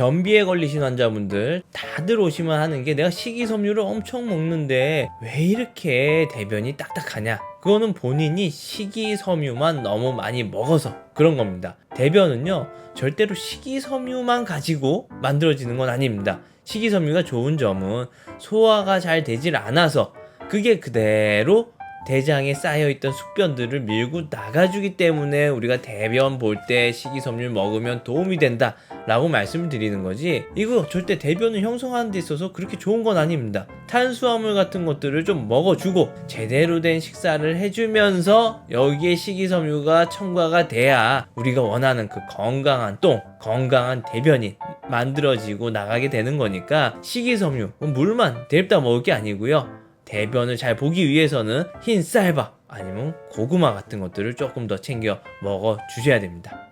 변비에 걸리신 환자분들 다들 오시면 하는 게 내가 식이섬유를 엄청 먹는데 왜 이렇게 대변이 딱딱하냐? 그거는 본인이 식이섬유만 너무 많이 먹어서 그런 겁니다. 대변은요, 절대로 식이섬유만 가지고 만들어지는 건 아닙니다. 식이섬유가 좋은 점은 소화가 잘 되질 않아서 그게 그대로 대장에 쌓여있던 숙변들을 밀고 나가주기 때문에 우리가 대변 볼 때 식이섬유 먹으면 도움이 된다 라고 말씀을 드리는 거지. 이거 절대 대변을 형성하는 데 있어서 그렇게 좋은 건 아닙니다. 탄수화물 같은 것들을 좀 먹어주고 제대로 된 식사를 해주면서 여기에 식이섬유가 첨가가 돼야 우리가 원하는 그 건강한 똥 건강한 대변이 만들어지고 나가게 되는 거니까 식이섬유 물만 대립다 먹을 게 아니고요. 대변을 잘 보기 위해서는 흰 쌀밥 아니면 고구마 같은 것들을 조금 더 챙겨 먹어 주셔야 됩니다.